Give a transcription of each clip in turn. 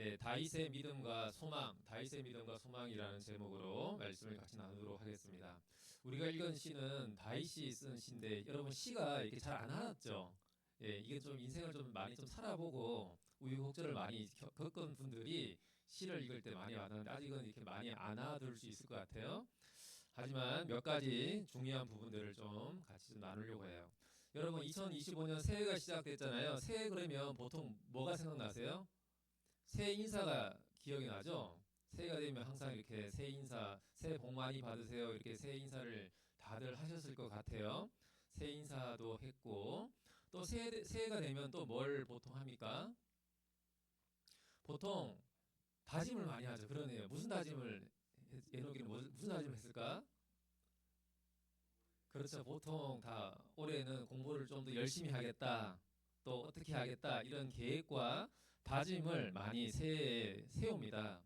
네, 다윗의 믿음과 소망, 다윗의 믿음과 소망이라는 제목으로 말씀을 같이 나누도록 하겠습니다. 우리가 읽은 시는 다윗이 쓴 시인데 여러분 시가 이렇게 잘안 알았죠. 예, 이게 좀 인생을 좀 많이 좀 살아보고 우유곡절을 많이 겨- 겪은 분들이 시를 읽을 때 많이 와닿는데 아직은 이렇게 많이 안 알아들을 수 있을 것 같아요. 하지만 몇 가지 중요한 부분들을 좀 같이 좀 나누려고 해요. 여러분 2025년 새해가 시작됐잖아요. 새해 그러면 보통 뭐가 생각나세요? 새해 인사가 기억이 나죠? 새해가 되면 항상 이렇게 새해 인사, 새해 복 많이 받으세요. 이렇게 새해 인사를 다들 하셨을 것 같아요. 새해 인사도 했고 또 새해, 새해가 되면 또 뭘 보통 합니까? 보통 다짐을 많이 하죠. 그러네요. 무슨 다짐을 했- 예노기는 뭐- 무슨 다짐을 했을까? 그렇죠. 보통 다 올해는 공부를 좀 더 열심히 하겠다. 또 어떻게 하겠다. 이런 계획과 다짐을 많이 세, 세웁니다.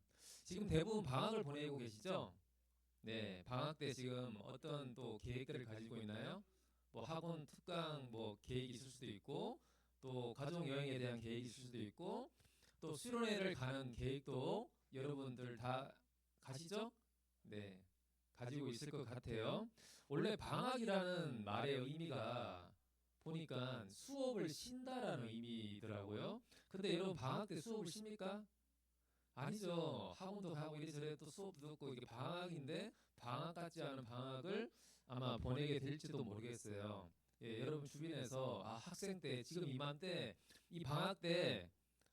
지금 대부분 방학을 보내고 계시죠? 네, 방학 때 지금 어떤 또 계획들을 가지고 있나요? 뭐 학원 특강 뭐 계획이 있을 수도 있고 또 가족 여행에 대한 계획이 있을 수도 있고 또 수련회를 가는 계획도 여러분들 다 가시죠? 네. 가지고 있을 것 같아요. 원래 방학이라는 말의 의미가 보니까 수업을 쉰다라는 의미더라고요. 근데 여러분 방학 때 수업을 쉽니까? 아니죠. 학원도 가고 이래저래 또 수업도 듣고 이게 방학인데 방학 같지 않은 방학을 아마 보내게 될지도 모르겠어요. 예, 여러분 주변에서 아, 학생 때 지금 이맘때 이 방학 때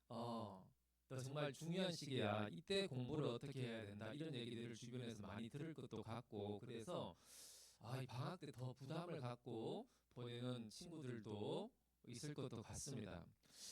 어, 너 정말 중요한 시기야. 이때 공부를 어떻게 해야 된다. 이런 얘기들을 주변에서 많이 들을 것도 같고 그래서 아, 이 방학 때 더 부담을 갖고 보내는 친구들도 있을 것도 같습니다.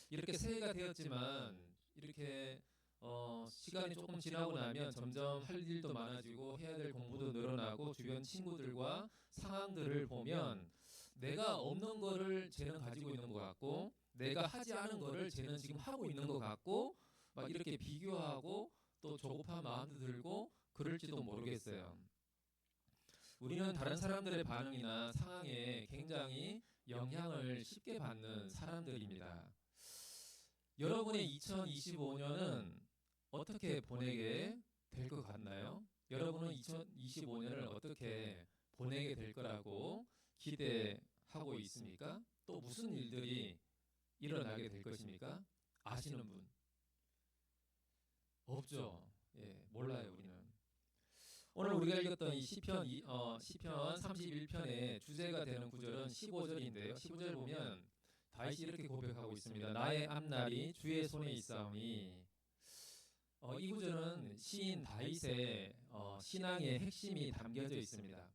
이렇게 새해가 되었지만 이렇게 어, 시간이 조금 지나고 나면 점점 할 일도 많아지고 해야 될 공부도 늘어나고 주변 친구들과 상황들을 보면 내가 없는 거를 쟤는 가지고 있는 것 같고 내가 하지 않은 거를 쟤는 지금 하고 있는 것 같고 막 이렇게 비교하고 또 조급한 마음도 들고 그럴지도 모르겠어요. 우리는 다른 사람들의 반응이나 상황에 굉장히 영향을 쉽게 받는 사람들입니다. 여러분의 2025년은 어떻게 보내게 될 것 같나요? 여러분은 2025년을 어떻게 보내게 될 거라고 기대하고 있습니까? 또 무슨 일들이 일어나게 될 것입니까? 아시는 분? 없죠. 예, 몰라요, 우리는. 오늘 우리가 읽었던 이 시편 이- 어, 시편 31편의 주제가 되는 구절은 15절인데요. 15절 보면 다윗이 이렇게 고백하고 있습니다. 나의 앞날이 주의 손에 있사오니 어, 이 구절은 시인 다윗의 어, 신앙의 핵심이 담겨져 있습니다.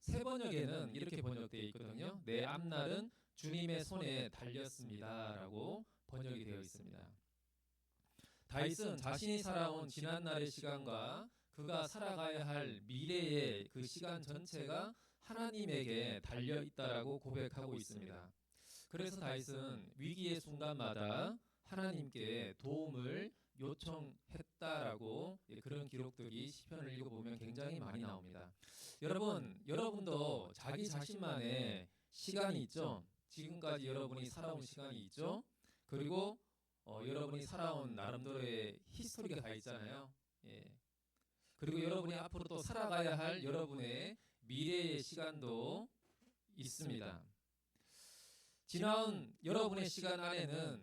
세 번역에는 이렇게 번역되어 있거든요. 내 앞날은 주님의 손에 달렸습니다라고 번역이 되어 있습니다. 다윗은 자신이 살아온 지난 날의 시간과 그가 살아가야 할 미래의 그 시간 전체가 하나님에게 달려 있다라고 고백하고 있습니다. 그래서 다윗은 위기의 순간마다 하나님께 도움을 요청했다라고 예, 그런 기록들이 시편을 읽어보면 굉장히 많이 나옵니다. 여러분, 여러분도 자기 자신만의 시간이 있죠. 지금까지 여러분이 살아온 시간이 있죠. 그리고 어, 여러분이 살아온 나름대로의 히스토리가 다 있잖아요. 예. 그리고 여러분이 앞으로 또 살아가야 할 여러분의 미래의 시간도 있습니다. 지나온 여러분의 시간 안에는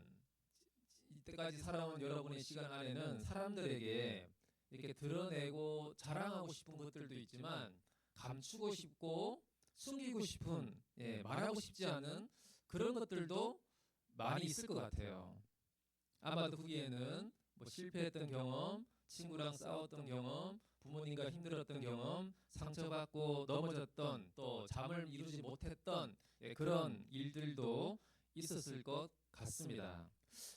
이때까지 살아온 여러분의 시간 안에는 사람들에게 이렇게 드러내고 자랑하고 싶은 것들도 있지만 감추고 싶고 숨기고 싶은 예, 말하고 싶지 않은 그런 것들도 많이 있을 것 같아요. 아마도 거기에는 뭐 실패했던 경험, 친구랑 싸웠던 경험, 부모님과 힘들었던 경험, 상처받고 넘어졌던 또 잠을 이루지 못했던 예, 그런 일들도 있었을 것 같습니다.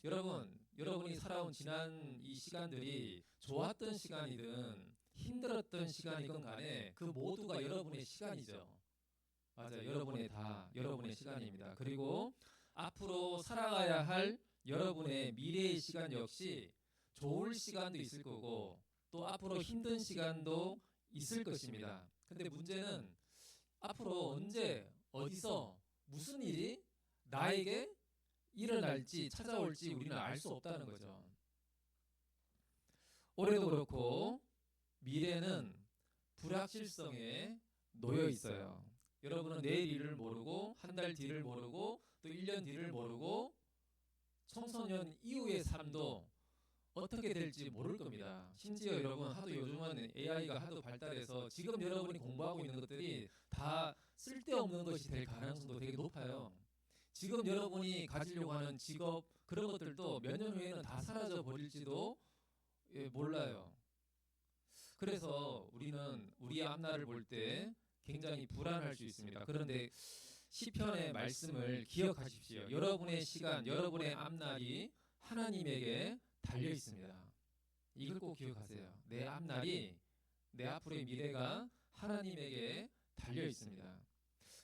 여러분, 여러분이 살아온 지난 이 시간들이 좋았던 시간이든 힘들었던 시간이건 간에 그 모두가 여러분의 시간이죠. 맞아요. 여러분의 다 여러분의 시간입니다. 그리고 앞으로 살아가야 할 여러분의 미래의 시간 역시 좋을 시간도 있을 거고 또 앞으로 힘든 시간도 있을 것입니다. 근데 문제는 앞으로 언제 어디서 무슨 일이 나에게 일어날지 찾아올지 우리는 알 수 없다는 거죠. 올해도 그렇고 미래는 불확실성에 놓여 있어요. 여러분은 내일 일을 모르고 한 달 뒤를 모르고 또 1년 뒤를 모르고 청소년 이후의 삶도 어떻게 될지 모를 겁니다. 심지어 여러분 하도 요즘은 AI가 하도 발달해서 지금 여러분이 공부하고 있는 것들이 다 쓸데없는 것이 될 가능성도 되게 높아요. 지금 여러분이 가지려고 하는 직업 그런 것들도 몇 년 후에는 다 사라져 버릴지도 예, 몰라요. 그래서 우리는 우리의 앞날을 볼 때 굉장히 불안할 수 있습니다. 그런데 시편의 말씀을 기억하십시오. 여러분의 시간, 여러분의 앞날이 하나님에게 달려 있습니다. 이걸 꼭 기억하세요. 내 앞날이 내 앞으로의 미래가 하나님에게 달려 있습니다.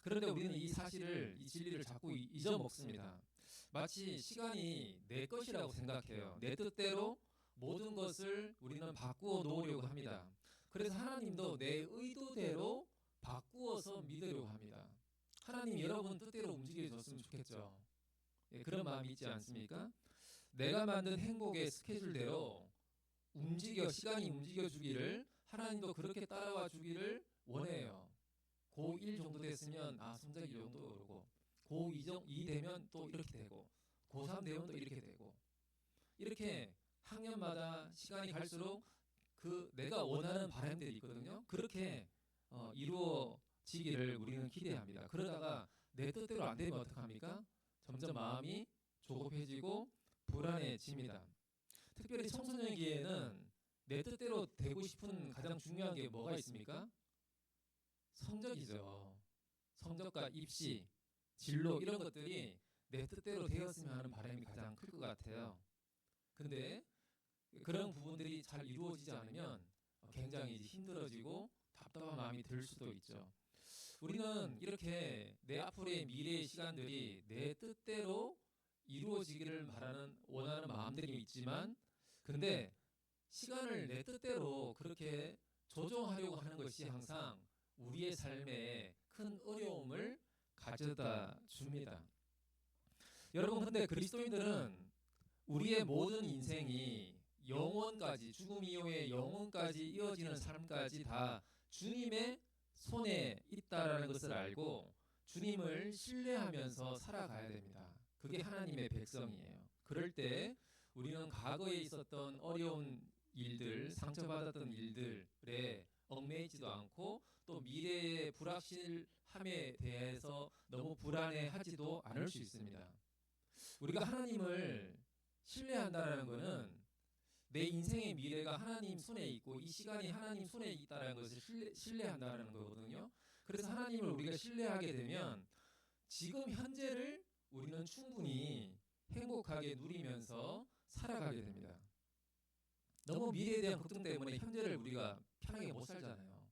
그런데 우리는 이 사실을 이 진리를 자꾸 이- 잊어먹습니다. 마치 시간이 내 것이라고 생각해요. 내 뜻대로 모든 것을 우리는 바꾸어 놓으려고 합니다. 그래서 하나님도 내 의도대로 바꾸어서 믿으려고 합니다. 하나님 여러분 뜻대로 움직여 줬으면 좋겠죠. 예, 그런 마음이 있지 않습니까? 내가 만든 행복의 스케줄대로 움직여 시간이 움직여 주기를 하나님도 그렇게 따라와 주기를 원해요. 고1 정도 됐으면 아 성적이 이 정도 오르고 고2 정2 되면 또 이렇게 되고 고3 되면 또 이렇게 되고 이렇게 학년마다 시간이 갈수록 그 내가 원하는 바람들이 있거든요. 그렇게 어, 이루어지기를 우리는 기대합니다. 그러다가 내 뜻대로 안 되면 어떡합니까? 점점 마음이 조급해지고 불안해집니다. 특별히 청소년기에는 내 뜻대로 되고 싶은 가장 중요한 게 뭐가 있습니까? 성적이죠. 성적과 입시, 진로 이런 것들이 내 뜻대로 되었으면 하는 바람이 가장 클 것 같아요. 근데 그런 부분들이 잘 이루어지지 않으면 굉장히 힘들어지고 답답한 마음이 들 수도 있죠. 우리는 이렇게 내 앞으로의 미래의 시간들이 내 뜻대로 이루어지기를 바라는 원하는 마음들이 있지만 근데 시간을 내 뜻대로 그렇게 조종하려고 하는 것이 항상 우리의 삶에 큰 어려움을 가져다 줍니다. 여러분 근데 그리스도인들은 우리의 모든 인생이 영원까지 죽음 이후에 영원까지 이어지는 삶까지 다 주님의 손에 있다라는 것을 알고 주님을 신뢰하면서 살아가야 됩니다. 그게 하나님의 백성이에요. 그럴 때 우리는 과거에 있었던 어려운 일들, 상처받았던 일들에 얽매이지도 않고 또 미래의 불확실함에 대해서 너무 불안해하지도 않을 수 있습니다. 우리가 하나님을 신뢰한다는 것은 내 인생의 미래가 하나님 손에 있고 이 시간이 하나님 손에 있다는 것을 신뢰, 신뢰한다는 거거든요. 그래서 하나님을 우리가 신뢰하게 되면 지금 현재를 우리는 충분히 행복하게 누리면서 살아가게 됩니다. 너무 미래에 대한 걱정 때문에 현재를 우리가 편하게 못 살잖아요.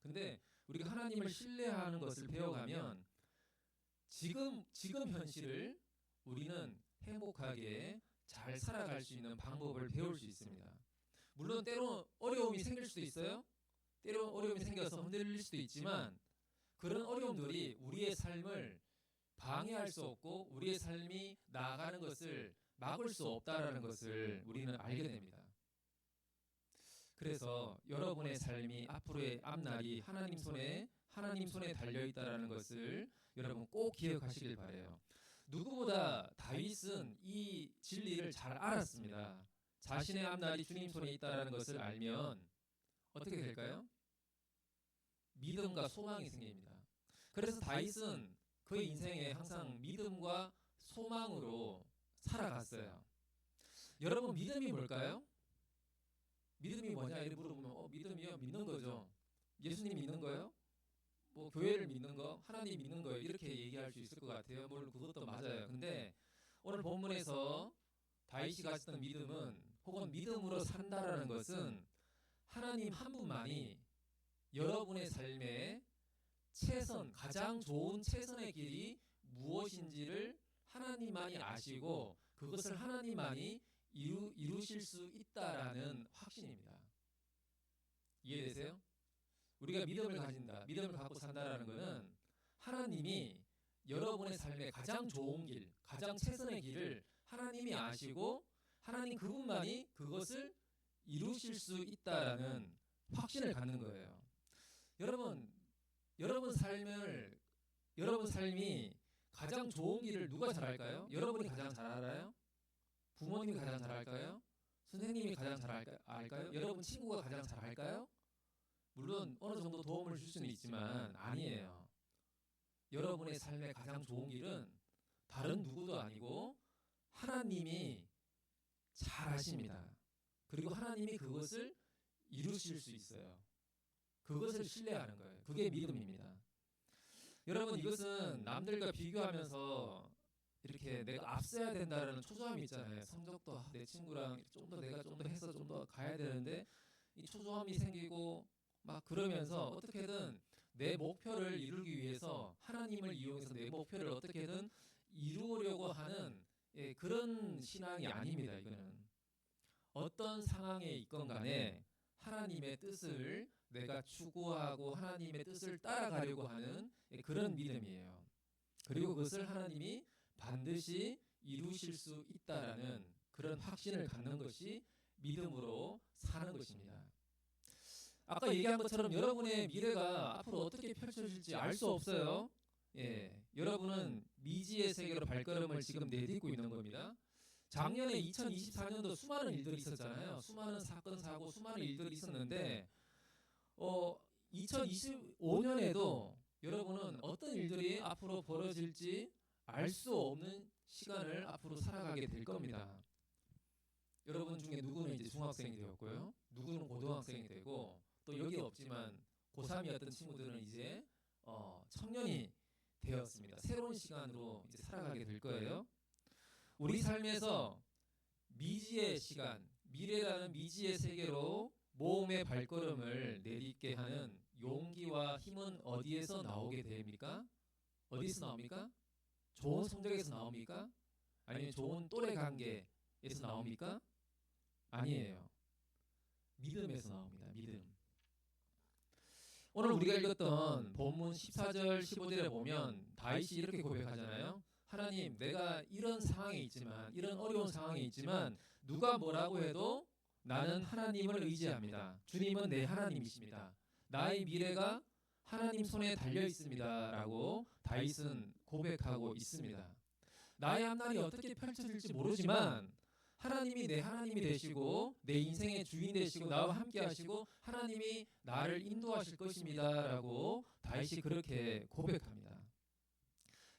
근데 우리가 하나님을 신뢰하는 것을 배워가면 지금 지금 현실을 우리는 행복하게 잘 살아갈 수 있는 방법을 배울 수 있습니다. 물론 때로 어려움이 생길 수도 있어요. 때로 어려움이 생겨서 흔들릴 수도 있지만 그런 어려움들이 우리의 삶을 방해할 수 없고 우리의 삶이 나아가는 것을 막을 수 없다라는 것을 우리는 알게 됩니다. 그래서 여러분의 삶이 앞으로의 앞날이 하나님 손에 하나님 손에 달려 있다라는 것을 여러분 꼭 기억하시길 바래요. 누구보다 다윗은 이 진리를 잘 알았습니다. 자신의 앞날이 주님 손에 있다라는 것을 알면 어떻게 될까요? 믿음과 소망이 생깁니다. 그래서 다윗은 그의 인생에 항상 믿음과 소망으로 살아갔어요. 여러분 믿음이 뭘까요? 믿음이 뭐냐 이렇게 물어보면 어, 믿음이요 믿는 거죠. 예수님 믿는 거요? 뭐 교회를 믿는 거, 하나님 믿는 거예요. 이렇게 얘기할 수 있을 것 같아요. 물론 그것도 맞아요. 근데 오늘 본문에서 다윗이 가졌던 믿음은 혹은 믿음으로 산다라는 것은 하나님 한 분만이 여러분의 삶에 최선, 가장 좋은 최선의 길이 무엇인지를 하나님만이 아시고 그것을 하나님만이 이루, 이루실 수 있다라는 확신입니다. 이해되세요? 우리가 믿음을 가진다, 믿음을 갖고 산다라는 것은 하나님이 여러분의 삶에 가장 좋은 길, 가장 최선의 길을 하나님이 아시고 하나님 그분만이 그것을 이루실 수 있다라는 확신을 갖는 거예요. 여러분, 여러분 삶을 여러분 삶이 가장 좋은 길을 누가 잘 알까요? 여러분이 가장 잘 알아요? 부모님이 가장 잘 알까요? 선생님이 가장 잘 알까, 알까요? 여러분 친구가 가장 잘 알까요? 물론 어느 정도 도움을 줄 수는 있지만 아니에요. 여러분의 삶의 가장 좋은 길은 다른 누구도 아니고 하나님이 잘 아십니다. 그리고 하나님이 그것을 이루실 수 있어요. 그것을 신뢰하는 거예요. 그게 믿음입니다. 여러분 이것은 남들과 비교하면서 이렇게 내가 앞서야 된다는 초조함이 있잖아요. 성적도 아, 내 친구랑 좀 더 내가 좀 더 해서 좀 더 가야 되는데 이 초조함이 생기고 막 그러면서 어떻게든 내 목표를 이루기 위해서 하나님을 이용해서 내 목표를 어떻게든 이루려고 하는 예, 그런 신앙이 아닙니다. 이거는 어떤 상황에 있건 간에 하나님의 뜻을 내가 추구하고 하나님의 뜻을 따라가려고 하는 예, 그런 믿음이에요. 그리고 그것을 하나님이 반드시 이루실 수 있다라는 그런 확신을 갖는 것이 믿음으로 사는 것입니다. 아까 얘기한 것처럼 여러분의 미래가 앞으로 어떻게 펼쳐질지 알 수 없어요. 예, 여러분은 미지의 세계로 발걸음을 지금 내딛고 있는 겁니다. 작년에 2024년도 수많은 일들이 있었잖아요. 수많은 사건 사고 수많은 일들이 있었는데 어 2025년에도 여러분은 어떤 일들이 앞으로 벌어질지 알 수 없는 시간을 앞으로 살아가게 될 겁니다. 여러분 중에 누구는 이제 중학생이 되었고요. 누구는 고등학생이 되고 또 여기 없지만 고3이었던 친구들은 이제 어, 청년이 되었습니다. 새로운 시간으로 이제 살아가게 될 거예요. 우리 삶에서 미지의 시간, 미래라는 미지의 세계로 모험의 발걸음을 내딛게 하는 용기와 힘은 어디에서 나오게 됩니까? 어디서 나옵니까? 좋은 성적에서 나옵니까? 아니면 좋은 또래 관계에서 나옵니까? 아니에요. 믿음에서 나옵니다. 믿음. 오늘 우리가 읽었던 본문 14절 15절에 보면 다윗이 이렇게 고백하잖아요. 하나님, 내가 이런 상황에 있지만 이런 어려운 상황에 있지만 누가 뭐라고 해도 나는 하나님을 의지합니다. 주님은 내 하나님이십니다. 나의 미래가 하나님 손에 달려 있습니다라고 다윗은 고백하고 있습니다. 나의 앞날이 어떻게 펼쳐질지 모르지만 하나님이 내 하나님이 되시고 내 인생의 주인 되시고 나와 함께 하시고 하나님이 나를 인도하실 것입니다라고 다윗이 그렇게 고백합니다.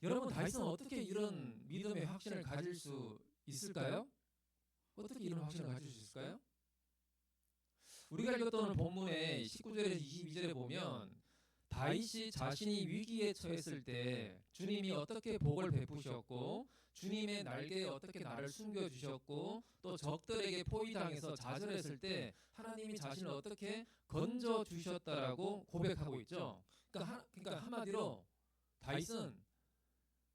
여러분 다윗은 어떻게 이런 믿음의 확신을 가질 수 있을까요? 어떻게 이런 확신을 가질 수 있을까요? 우리가 읽었던 본문의 19절에서 22절에 보면 다윗이 자신이 위기에 처했을 때 주님이 어떻게 복을 베푸셨고 주님의 날개에 어떻게 나를 숨겨 주셨고 또 적들에게 포위당해서 좌절했을 때 하나님이 자신을 어떻게 건져 주셨다라고 고백하고 있죠. 그러니까, 하, 그러니까 한마디로 다윗은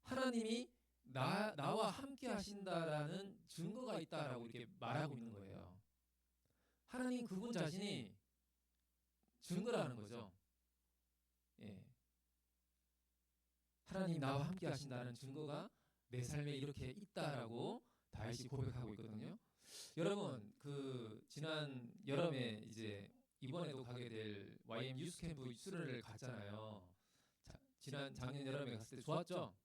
하나님이 나, 나와 함께 하신다라는 증거가 있다라고 이렇게 말하고 있는 거예요. 하나님 그분 자신이 증거라는 거죠. 예. 하나님 나와 함께 하신다는 증거가 내 삶에 이렇게 있다라고 다윗이 고백하고 있거든요. 여러분 그 지난 여름에 이제 이번에도 가게 될 YM 유스 캠프 수련을 갔잖아요. 자, 지난 작년 여름에 갔을 때 좋았죠?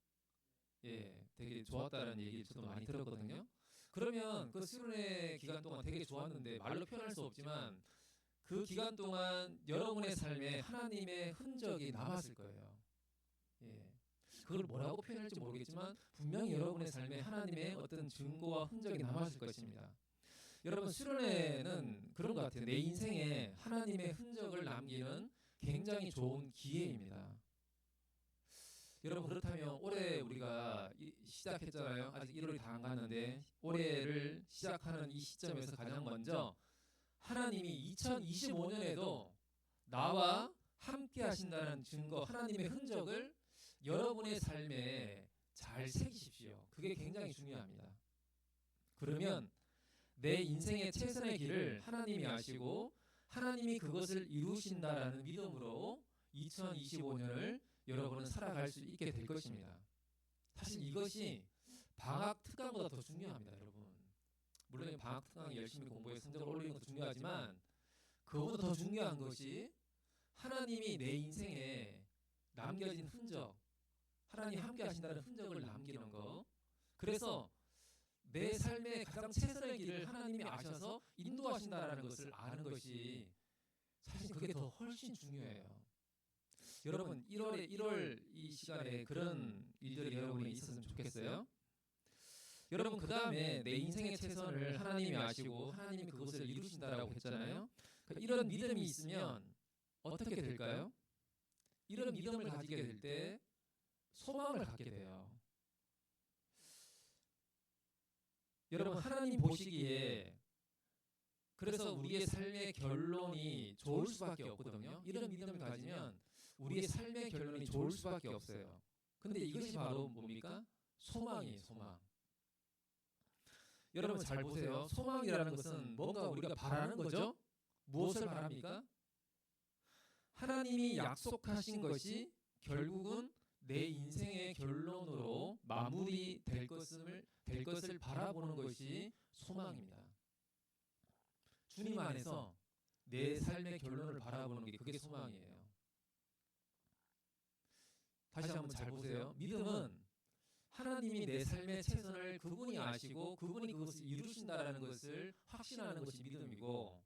예, 되게 좋았다는 얘기 저도 많이 들었거든요. 그러면 그 수련회 기간 동안 되게 좋았는데 말로 표현할 수 없지만 그 기간 동안 여러분의 삶에 하나님의 흔적이 남았을 거예요. 예. 그걸 뭐라고 표현할지 모르겠지만 분명히 여러분의 삶에 하나님의 어떤 증거와 흔적이 남았을 것입니다. 여러분 수련회는 그런 것 같아요. 내 인생에 하나님의 흔적을 남기는 굉장히 좋은 기회입니다. 여러분 그렇다면 올해 우리가 시작했잖아요. 아직 1월이 다 안 갔는데 올해를 시작하는 이 시점에서 가장 먼저 하나님이 2025년에도 나와 함께 하신다는 증거, 하나님의 흔적을 여러분의 삶에 잘 새기십시오. 그게 굉장히 중요합니다. 그러면 내 인생의 최선의 길을 하나님이 아시고 하나님이 그것을 이루신다라는 믿음으로 2025년을 여러분은 살아갈 수 있게 될 것입니다. 사실 이것이 방학 특강보다 더 중요합니다, 여러분. 물론 방학 특강 열심히 공부해 성적을 올리는 것도 중요하지만 그보다 더 중요한 것이 하나님이 내 인생에 남겨진 흔적, 하나님 함께 하신다는 흔적을 남기는 거. 그래서 내 삶의 가장 최선의 길을 하나님이 아셔서 인도하신다라는 것을 아는 것이 사실 그게 더 훨씬 중요해요. 여러분 1월에 1월 이 시간에 그런 일들이 여러분이 있었으면 좋겠어요. 여러분 그 다음에 내 인생의 최선을 하나님이 아시고 하나님이 그것을 이루신다라고 했잖아요. 그러니까 이런 믿음이 있으면 어떻게 될까요? 이런 믿음을 가지게 될 때 소망을 갖게 돼요. 여러분 하나님 보시기에 그래서 우리의 삶의 결론이 좋을 수밖에 없거든요. 이런 믿음을 가지면 우리의 삶의 결론이 좋을 수밖에 없어요. 근데 이것이 바로 뭡니까? 소망이에요, 소망. 여러분 잘 보세요. 소망이라는 것은 뭔가 우리가 바라는 거죠? 무엇을 바랍니까? 하나님이 약속하신 것이 결국은 내 인생의 결론으로 마무리될 것을 될 것을 바라보는 것이 소망입니다. 주님 안에서 내 삶의 결론을 바라보는 게 그게 소망이에요. 다시 한번 잘 보세요. 믿음은 하나님이 내 삶의 최선을 그분이 아시고 그분이 그것을 이루신다라는 것을 확신하는 것이 믿음이고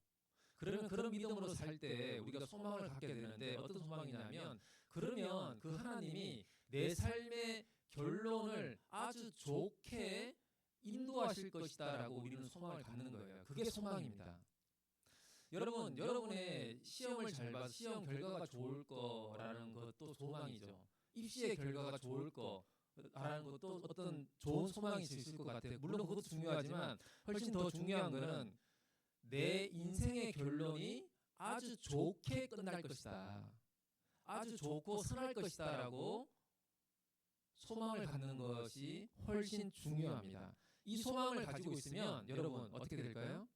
그러면 그런 믿음으로 살 때 우리가 소망을 갖게 되는데 어떤 소망이냐면 그러면 그 하나님이 내 삶의 결론을 아주 좋게 인도하실 것이다라고 우리는 소망을 갖는 거예요. 그게 소망입니다. 여러분, 여러분의 시험을 잘 봐서 시험 결과가 좋을 거라는 것도 소망이죠. 입시의 결과가 좋을 거 라는 것도 어떤 좋은 소망이 있을 것 같아요. 물론 그것도 중요하지만 훨씬 더 중요한 거는 내 인생의 결론이 아주 좋게 끝날 것이다. 아주 좋고 선할 것이다라고 소망을 갖는 것이 훨씬 중요합니다. 이 소망을 가지고 있으면 여러분 어떻게 될까요?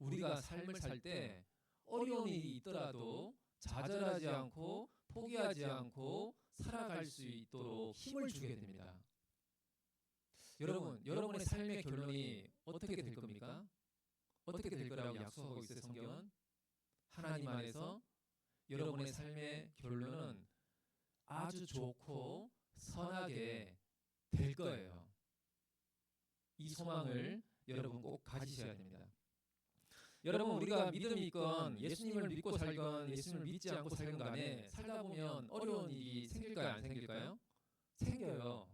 우리가 삶을 살 때 어려운 일이 있더라도 좌절하지 않고 포기하지 않고 살아갈 수 있도록 힘을 주게 됩니다. 여러분, 여러분의 삶의 결론이 어떻게 될 겁니까? 어떻게 될 거라고 약속하고 있어요, 성경은? 하나님 안에서 여러분의 삶의 결론은 아주 좋고 선하게 될 거예요. 이 소망을 여러분 꼭 가지셔야 됩니다. 여러분 우리가 믿음이 있건 예수님을 믿고 살건 예수님을 믿지 않고 살건 간에 살다 보면 어려운 일이 생길까요 안 생길까요? 생겨요.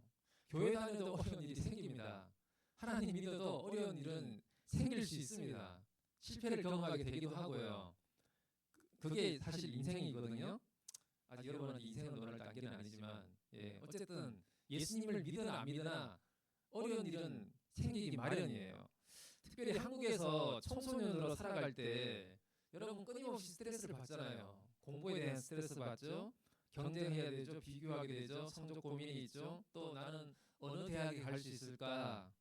교회 다녀도 어려운 일이 생깁니다. 하나님 믿어도 어려운 일은 생길 수 있습니다. 실패를 경험하게 되기도 하고요. 그게 사실 인생이거든요. 아직 여러분은 인생을 논할 단계는 아니지만 예, 어쨌든 예수님을 믿으나 안 믿으나 어려운 일은 생기기 마련이에요. 특별히 한국에서 청소년으로 살아갈 때 여러분 끊임없이 스트레스를 받잖아요. 공부에 대한 스트레스 받죠. 경쟁해야 되죠. 비교하게 되죠. 성적 고민이 있죠. 또 나는 어느 대학에 갈 수 있을까?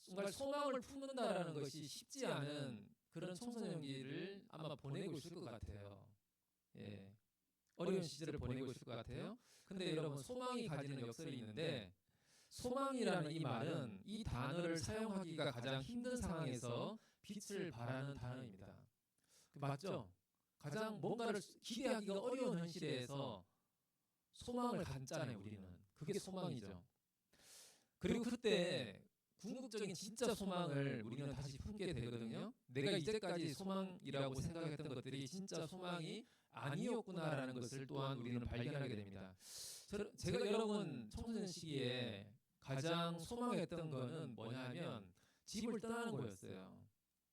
정말 소망을 품는다라는 것이 쉽지 않은 그런 청소년기를 아마 보내고 있을 것 같아요. 예. 어려운 시절을 보내고 있을 것 같아요. 근데 여러분 소망이 가지는 역설이 있는데 소망이라는 이 말은 이 단어를 사용하기가 가장 힘든 상황에서 빛을 발하는 단어입니다. 맞죠? 가장 뭔가를 기대하기가 어려운 현실에서 소망을 갖잖아요, 우리는. 그게 소망이죠. 그리고 그때 궁극적인 진짜 소망을 우리는 다시 품게 되거든요. 내가 이제까지 소망이라고 생각했던 것들이 진짜 소망이 아니었구나라는 것을 또한 우리는 발견하게 됩니다. 제가 여러분 청소년 시기에 가장 소망했던 거는 뭐냐면 집을 떠나는 거였어요.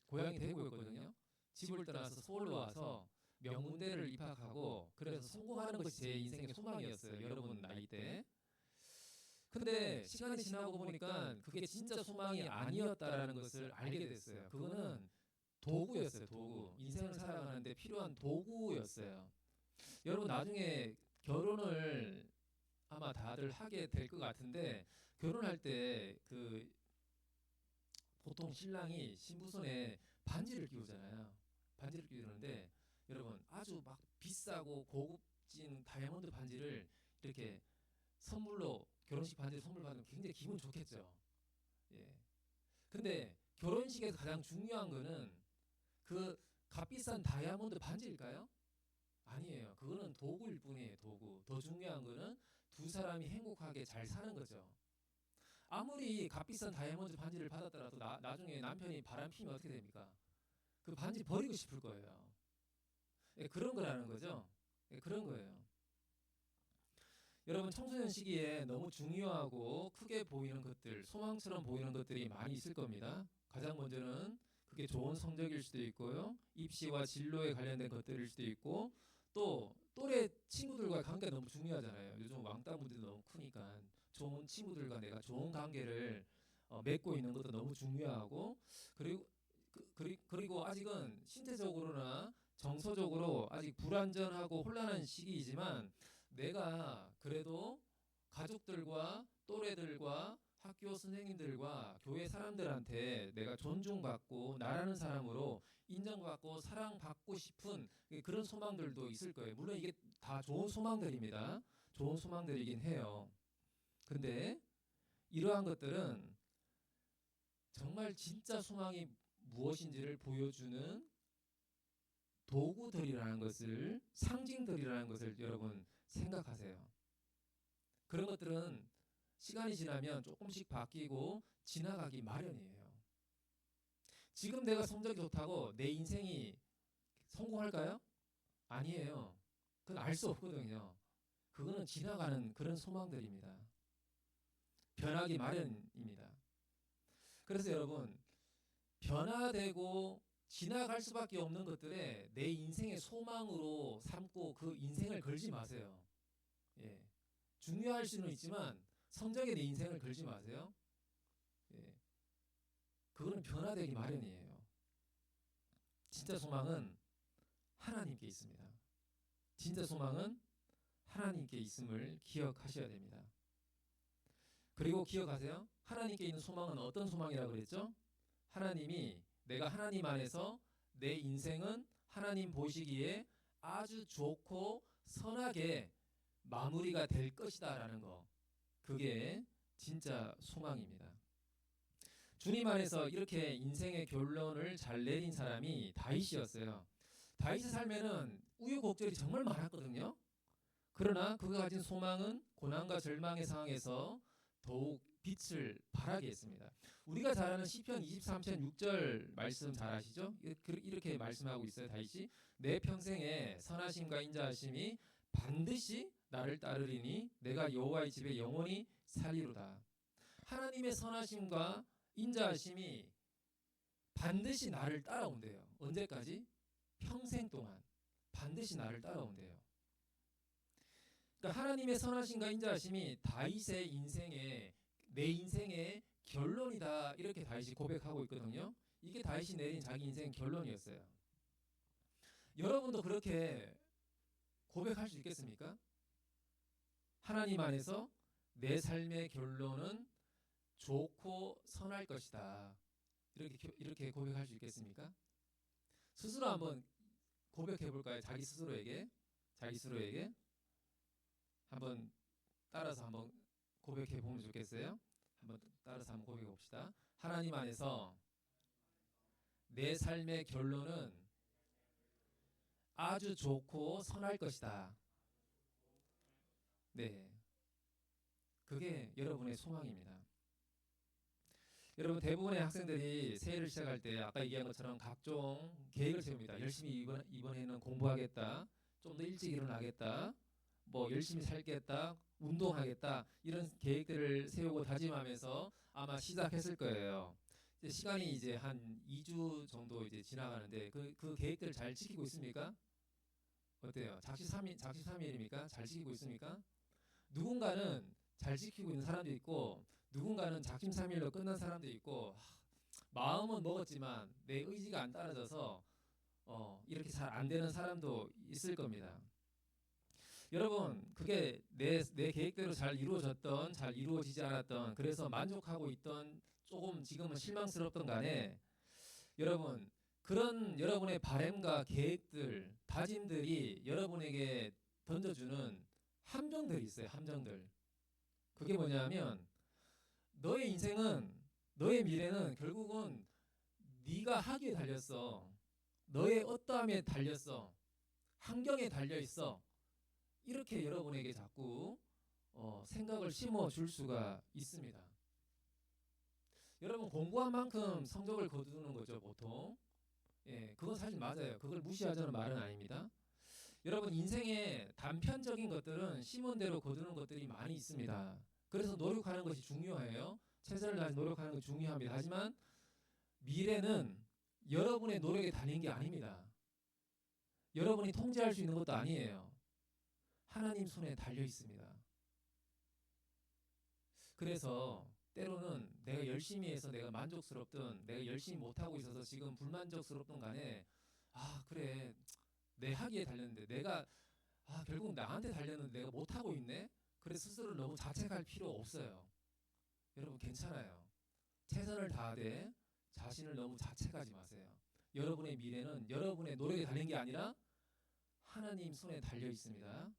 고향이 대구였거든요. 집을 떠나서 서울로 와서 명문대를 입학하고 그래서 성공하는 것이 제 인생의 소망이었어요. 여러분 나이 때. 근데 시간이 지나고 보니까 그게 진짜 소망이 아니었다라는 것을 알게 됐어요. 그거는 도구였어요. 도구. 인생을 살아가는데 필요한 도구였어요. 여러분 나중에 결혼을 아마 다들 하게 될 것 같은데 결혼할 때 그 보통 신랑이 신부손에 반지를 끼우잖아요. 반지를 끼우는데 여러분 아주 막 비싸고 고급진 다이아몬드 반지를 이렇게 선물로 결혼식 반지 선물 받으면 굉장히 기분 좋겠죠. 예. 근데 결혼식에서 가장 중요한 거는 그 값비싼 다이아몬드 반지일까요? 아니에요. 그거는 도구일 뿐이에요. 도구. 더 중요한 거는 두 사람이 행복하게 잘 사는 거죠. 아무리 값비싼 다이아몬드 반지를 받았더라도 나, 나중에 남편이 바람 피면 어떻게 됩니까? 그 반지 버리고 싶을 거예요. 예, 그런 거라는 거죠. 예, 그런 거예요. 여러분 청소년 시기에 너무 중요하고 크게 보이는 것들, 소망처럼 보이는 것들이 많이 있을 겁니다. 가장 먼저는 그게 좋은 성적일 수도 있고요. 입시와 진로에 관련된 것들일 수도 있고 또 또래 친구들과 관계가 너무 중요하잖아요. 요즘 왕따 문제도 너무 크니까 좋은 친구들과 내가 좋은 관계를 어, 맺고 있는 것도 너무 중요하고 그리고 그, 그리, 그리고 아직은 신체적으로나 정서적으로 아직 불안전하고 혼란한 시기이지만 내가 그래도 가족들과 또래들과 학교 선생님들과 교회 사람들한테 내가 존중받고 나라는 사람으로 인정받고 사랑받고 싶은 그런 소망들도 있을 거예요. 물론 이게 다 좋은 소망들입니다. 좋은 소망들이긴 해요. 근데 이러한 것들은 정말 진짜 소망이 무엇인지를 보여주는 도구들이라는 것을 상징들이라는 것을 여러분 생각하세요. 그런 것들은 시간이 지나면 조금씩 바뀌고 지나가기 마련이에요. 지금 내가 성적이 좋다고 내 인생이 성공할까요? 아니에요. 그건 알 수 없거든요. 그거는 지나가는 그런 소망들입니다. 변하기 마련입니다. 그래서 여러분 변화되고 지나갈 수밖에 없는 것들에 내 인생의 소망으로 삼고 그 인생을 걸지 마세요. 예. 중요할 수는 있지만 성적에 내 인생을 걸지 마세요. 예. 그거는 변화되기 마련이에요. 진짜 소망은 하나님께 있습니다. 진짜 소망은 하나님께 있음을 기억하셔야 됩니다. 그리고 기억하세요. 하나님께 있는 소망은 어떤 소망이라고 그랬죠? 하나님이 내가 하나님 안에서 내 인생은 하나님 보시기에 아주 좋고 선하게 마무리가 될 것이다라는 거. 그게 진짜 소망입니다. 주님 안에서 이렇게 인생의 결론을 잘 내린 사람이 다윗이었어요. 다윗의 삶에는 우여곡절이 정말 많았거든요. 그러나 그가 가진 소망은 고난과 절망의 상황에서 더욱 빛을 발하게 했습니다. 우리가 잘 아는 시편 23편 6절 말씀 잘 아시죠? 이렇게 말씀하고 있어요. 다윗이 내 평생에 선하심과 인자하심이 반드시 나를 따르리니 내가 여호와의 집에 영원히 살리로다. 하나님의 선하심과 인자하심이 반드시 나를 따라온대요. 언제까지? 평생 동안 반드시 나를 따라온대요. 그러니까 하나님의 선하심과 인자하심이 다윗의 인생에 내 인생의 결론이다 이렇게 다윗이 고백하고 있거든요. 이게 다윗이 내린 자기 인생 결론이었어요. 여러분도 그렇게 고백할 수 있겠습니까? 하나님 안에서 내 삶의 결론은 좋고 선할 것이다. 이렇게 이렇게 고백할 수 있겠습니까? 스스로 한번 고백해 볼까요? 자기 스스로에게 자기 스스로에게 한번 따라서 한번 고백해 보면 좋겠어요. 한번 따라서 한번 고백해 봅시다. 하나님 안에서 내 삶의 결론은 아주 좋고 선할 것이다. 네. 그게 여러분의 소망입니다. 여러분 대부분의 학생들이 새해를 시작할 때 아까 얘기한 것처럼 각종 계획을 세웁니다. 열심히 이번 이번에는 공부하겠다. 좀 더 일찍 일어나겠다. 뭐 열심히 살겠다. 운동하겠다. 이런 계획들을 세우고 다짐하면서 아마 시작했을 거예요. 이제 시간이 이제 한 2주 정도 이제 지나가는데 그, 그 계획들을 잘 지키고 있습니까? 어때요? 작시 3일, 작시 3일입니까? 잘 지키고 있습니까? 누군가는 잘 지키고 있는 사람도 있고 누군가는 작심삼일로 끝난 사람도 있고 마음은 먹었지만 내 의지가 안 따라져서 어, 이렇게 잘 안 되는 사람도 있을 겁니다. 여러분 그게 내, 내 계획대로 잘 이루어졌던 잘 이루어지지 않았던 그래서 만족하고 있던 조금 지금은 실망스럽던 간에 여러분 그런 여러분의 바램과 계획들 다짐들이 여러분에게 던져주는 함정들이 있어요 함정들 그게 뭐냐면 너의 인생은 너의 미래는 결국은 네가 하기에 달렸어. 너의 어떠함에 달렸어. 환경에 달려 있어. 이렇게 여러분에게 자꾸 어, 생각을 심어 줄 수가 있습니다. 여러분 공부한 만큼 성적을 거두는 거죠 보통. 예, 그건 사실 맞아요. 그걸 무시하자는 말은 아닙니다. 여러분 인생에 단편적인 것들은 심은 대로 거두는 것들이 많이 있습니다. 그래서 노력하는 것이 중요해요. 최선을 다해 노력하는 것이 중요합니다. 하지만 미래는 여러분의 노력에 달린 게 아닙니다. 여러분이 통제할 수 있는 것도 아니에요. 하나님 손에 달려 있습니다. 그래서 때로는 내가 열심히 해서 내가 만족스럽든 내가 열심히 못하고 있어서 지금 불만족스럽든 간에 아 그래 내 하기에 달렸는데 내가 아 결국 나한테 달렸는데 내가 못하고 있네? 그래 스스로를 너무 자책할 필요 없어요. 여러분 괜찮아요. 최선을 다하되 자신을 너무 자책하지 마세요. 여러분의 미래는 여러분의 노력에 달린 게 아니라 하나님 손에 달려 있습니다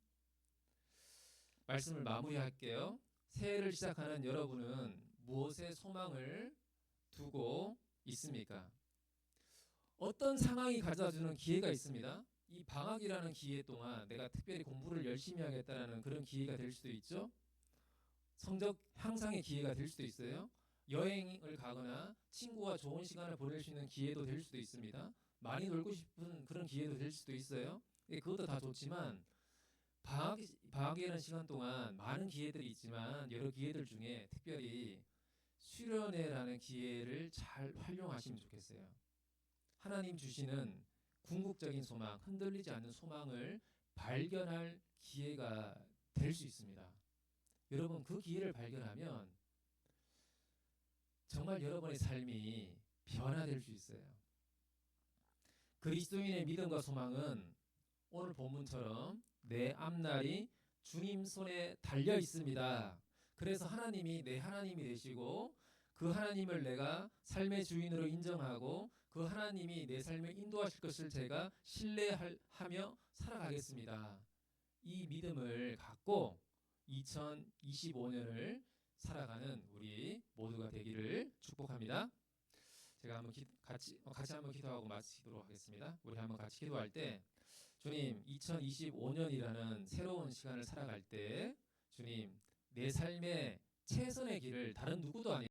말씀을 마무리할게요 새해를 시작하는 여러분은 무엇에 소망을 두고 있습니까? 어떤 상황이 가져다주는 기회가 있습니다. 이 방학이라는 기회 동안 내가 특별히 공부를 열심히 하겠다는 그런 기회가 될 수도 있죠. 성적 향상의 기회가 될 수도 있어요. 여행을 가거나 친구와 좋은 시간을 보낼 수 있는 기회도 될 수도 있습니다. 많이 놀고 싶은 그런 기회도 될 수도 있어요. 예, 그것도 다 좋지만 방학, 방학이라는 시간 동안 많은 기회들이 있지만 여러 기회들 중에 특별히 수련회라는 기회를 잘 활용하시면 좋겠어요. 하나님 주시는 궁극적인 소망, 흔들리지 않는 소망을 발견할 기회가 될 수 있습니다. 여러분 그 기회를 발견하면 정말 여러분의 삶이 변화될 수 있어요. 그리스도인의 믿음과 소망은 오늘 본문처럼 내 앞날이 주님 손에 달려 있습니다. 그래서 하나님이 내 하나님이 되시고 그 하나님을 내가 삶의 주인으로 인정하고 그 하나님이 내 삶을 인도하실 것을 제가 신뢰하며 살아가겠습니다. 이 믿음을 갖고 2025년을 살아가는 우리 모두가 되기를 축복합니다. 제가 한번 기, 같이 어, 같이 한번 기도하고 마치도록 하겠습니다. 우리 한번 같이 기도할 때 주님 2025년이라는 새로운 시간을 살아갈 때 주님 내 삶의 최선의 길을 다른 누구도 아니